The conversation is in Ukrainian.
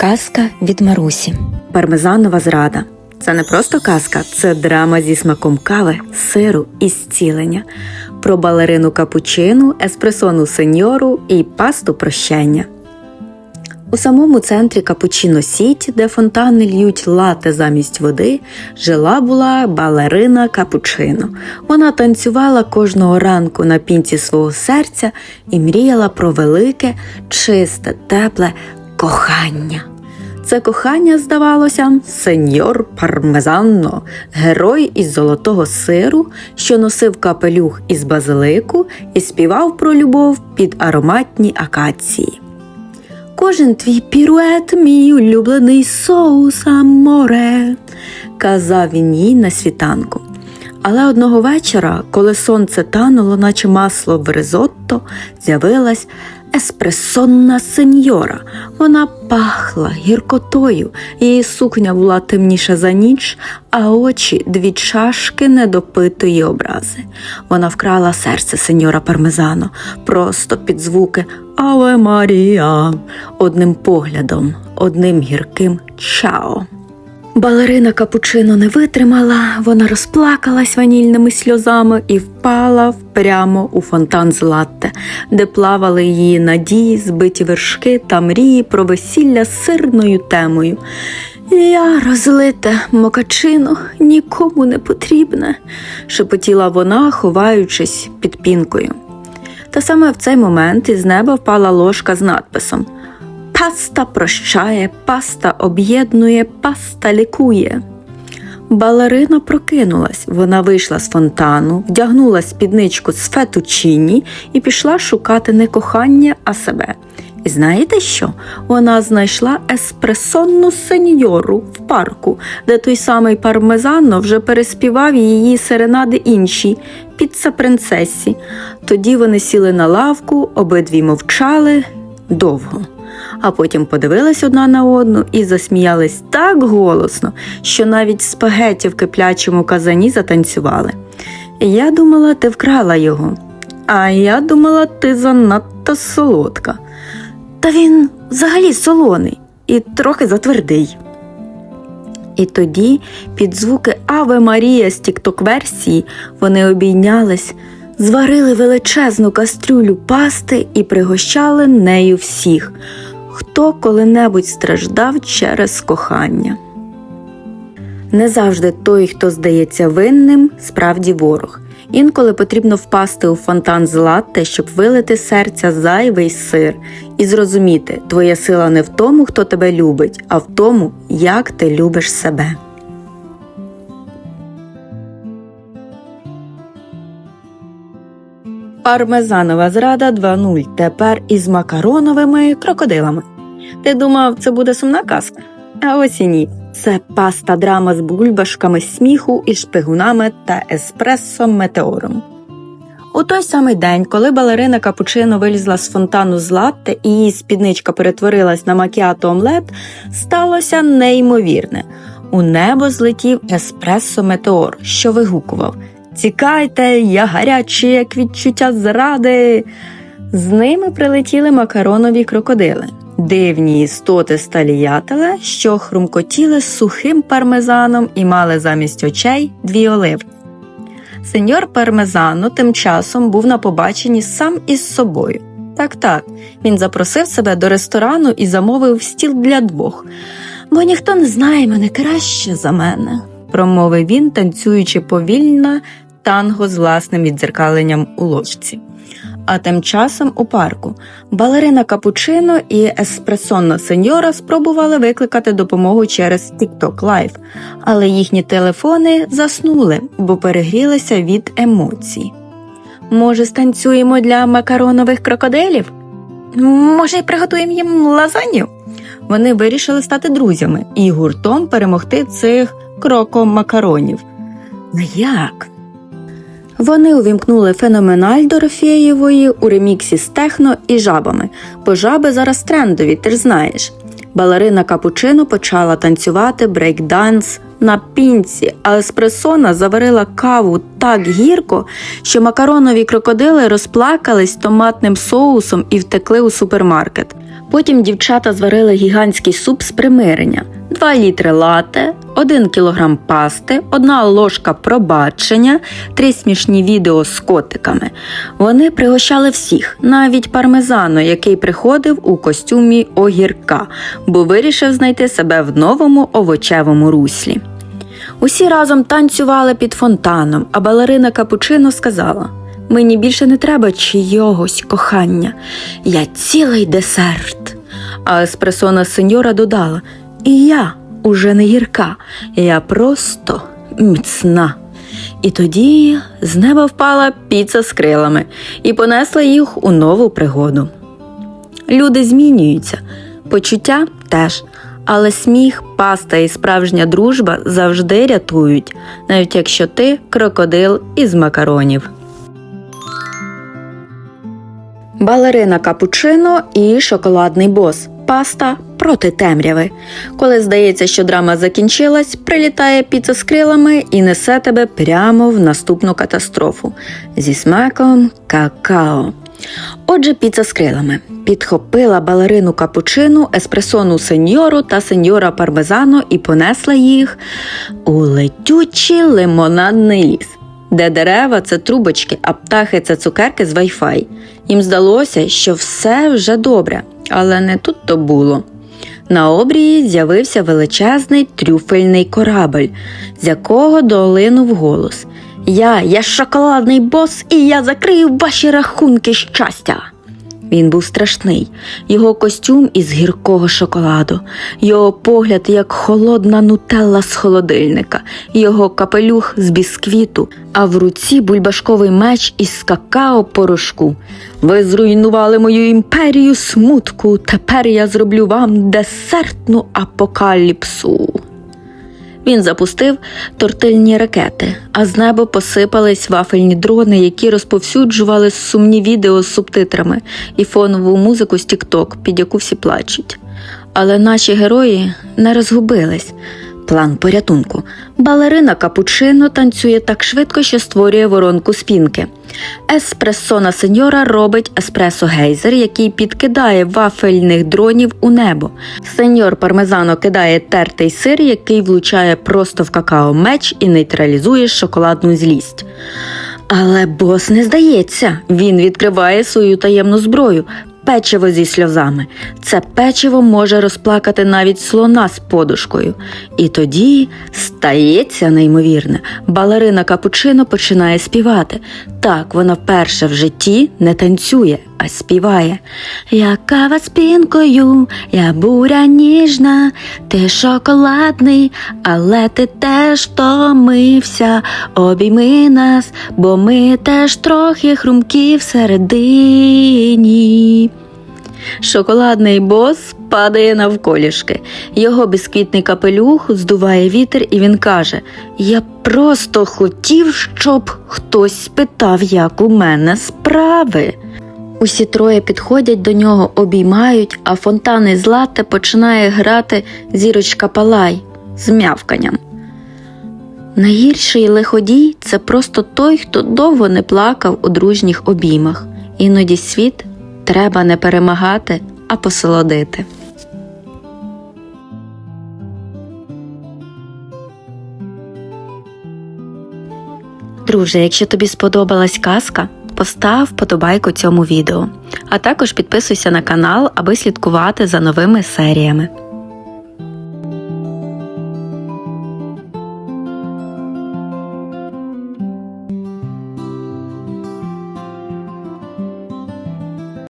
Казка від Марусі. Пармезанова зрада. Це не просто казка, це драма зі смаком кави, сиру і зцілення. Про балерину капучину, еспресону сеньору і пасту прощання. У самому центрі Капучино Сіті, де фонтани льють лате замість води, жила була балерина Капучино. Вона танцювала кожного ранку на пінці свого серця і мріяла про велике, чисте, тепле кохання. Це кохання, здавалося, сеньор Пармезанно, герой із золотого сиру, що носив капелюх із базилику і співав про любов під ароматні акації. Кожен твій пірует, мій улюблений соус аморе, казав він їй на світанку. Але одного вечора, коли сонце тануло, наче масло в ризотто, з'явилась еспресонна сеньора. Вона пахла гіркотою, її сукня була темніша за ніч, а очі дві чашки недопитої образи. Вона вкрала серце сеньора Пармезано просто під звуки Аве Марія одним поглядом, одним гірким чао. Балерина капучино не витримала, вона розплакалась ванільними сльозами і впала прямо у фонтан з латте, де плавали її надії, збиті вершки та мрії про весілля з сирною темою. Я розлита мокачино, нікому не потрібне, шепотіла вона, ховаючись під пінкою. Та саме в цей момент із неба впала ложка з надписом Паста прощає, паста об'єднує, паста лікує. Балерина прокинулась. Вона вийшла з фонтану, вдягнула спідничку з фетучині і пішла шукати не кохання, а себе. І знаєте що? Вона знайшла еспресонну сеньору в парку, де той самий пармезано вже переспівав її серенади іншій, піца принцесі. Тоді вони сіли на лавку, обидві мовчали довго а потім подивились одна на одну і засміялись так голосно, що навіть спагеті в киплячому казані затанцювали. Я думала, ти вкрала його, а я думала, ти занадто солодка. Та він взагалі солоний і трохи затвердий. І тоді, під звуки Аве Марія з тікток версії, вони обійнялись, зварили величезну кастрюлю пасти і пригощали нею всіх хто коли-небудь страждав через кохання. Не завжди той, хто здається винним, справді ворог. Інколи потрібно впасти у фонтан з латте, щоб вилити серця зайвий сир і зрозуміти, твоя сила не в тому, хто тебе любить, а в тому, як ти любиш себе. Пармезанова зрада 2.0 тепер із макароновими крокодилами. Ти думав, це буде сумна казка? А ось і ні. Це паста драма з бульбашками сміху і шпигунами та еспресо метеором. У той самий день, коли балерина Капучино вилізла з фонтану з латте і її спідничка перетворилась на макіато омлет, сталося неймовірне. У небо злетів еспресо метеор, що вигукував Тікайте, я гарячий, як відчуття зради. З ними прилетіли макаронові крокодили, дивні істоти сталіятеля, що хрумкотіли сухим пармезаном і мали замість очей дві оливки. Сеньор Пармезано тим часом був на побаченні сам із собою. Так так, він запросив себе до ресторану і замовив стіл для двох, бо ніхто не знає мене краще за мене, промовив він, танцюючи повільно танго з власним віддзеркаленням у ложці. А тим часом у парку балерина Капучино і еспресонна сеньора спробували викликати допомогу через TikTok Live, але їхні телефони заснули, бо перегрілися від емоцій. Може, станцюємо для макаронових крокодилів? Може, й приготуємо їм лазанью? Вони вирішили стати друзями і гуртом перемогти цих крокомакаронів. Ну як? Вони увімкнули феноменаль Дорофєєвої у реміксі з техно і жабами, бо жаби зараз трендові, ти ж знаєш. Балерина Капучино почала танцювати брейкданс на пінці, а еспресона заварила каву так гірко, що макаронові крокодили розплакались томатним соусом і втекли у супермаркет. Потім дівчата зварили гігантський суп з примирення, 2 літри лате, 1 кілограм пасти, одна ложка пробачення, три смішні відео з котиками. Вони пригощали всіх, навіть пармезану, який приходив у костюмі огірка, бо вирішив знайти себе в новому овочевому руслі. Усі разом танцювали під фонтаном, а балерина Капучино сказала: Мені більше не треба чийогось кохання, я цілий десерт. А еспресона сеньора додала: І я уже не гірка, я просто міцна. І тоді з неба впала піца з крилами і понесла їх у нову пригоду. Люди змінюються, почуття теж. Але сміх, паста і справжня дружба завжди рятують, навіть якщо ти крокодил із макаронів. Балерина капучино і шоколадний бос. Паста проти темряви. Коли здається, що драма закінчилась, прилітає піца з крилами і несе тебе прямо в наступну катастрофу зі смаком какао. Отже, піца з крилами підхопила балерину капучину, еспресону сеньору та сеньора пармезано і понесла їх у летючий лимонадний ліс, де дерева це трубочки, а птахи це цукерки з Wi-Fi. Їм здалося, що все вже добре, але не тут то було. На обрії з'явився величезний трюфельний корабель, з якого долинув голос. Я, я шоколадний бос, і я закрию ваші рахунки щастя. Він був страшний, його костюм із гіркого шоколаду, його погляд як холодна нутелла з холодильника, його капелюх з бісквіту, а в руці бульбашковий меч із какао порошку. Ви зруйнували мою імперію смутку. Тепер я зроблю вам десертну апокаліпсу. Він запустив тортильні ракети, а з неба посипались вафельні дрони, які розповсюджували сумні відео з субтитрами і фонову музику з TikTok, під яку всі плачуть. Але наші герої не розгубились. План порятунку. Балерина капучино танцює так швидко, що створює воронку спінки. Еспресона сеньора робить еспресо гейзер, який підкидає вафельних дронів у небо. Сеньор пармезано кидає тертий сир, який влучає просто в какао меч і нейтралізує шоколадну злість. Але бос не здається, він відкриває свою таємну зброю. Печиво зі сльозами. Це печиво може розплакати навіть слона з подушкою. І тоді стається неймовірне. Балерина капучино починає співати. Так, вона вперше в житті не танцює, а співає. Я кава з пінкою, я буря ніжна, ти шоколадний, але ти теж втомився. Обійми нас, бо ми теж трохи хрумкі всередині. Шоколадний бос падає навколішки. Його бісквітний капелюх здуває вітер, і він каже: Я просто хотів, щоб хтось спитав, як у мене справи. Усі троє підходять до нього, обіймають, а фонтани з латте починає грати зірочка палай з м'явканням. Найгірший лиходій це просто той, хто довго не плакав у дружніх обіймах. Іноді світ треба не перемагати, а посолодити. Друже, якщо тобі сподобалась казка, постав вподобайку цьому відео, а також підписуйся на канал, аби слідкувати за новими серіями.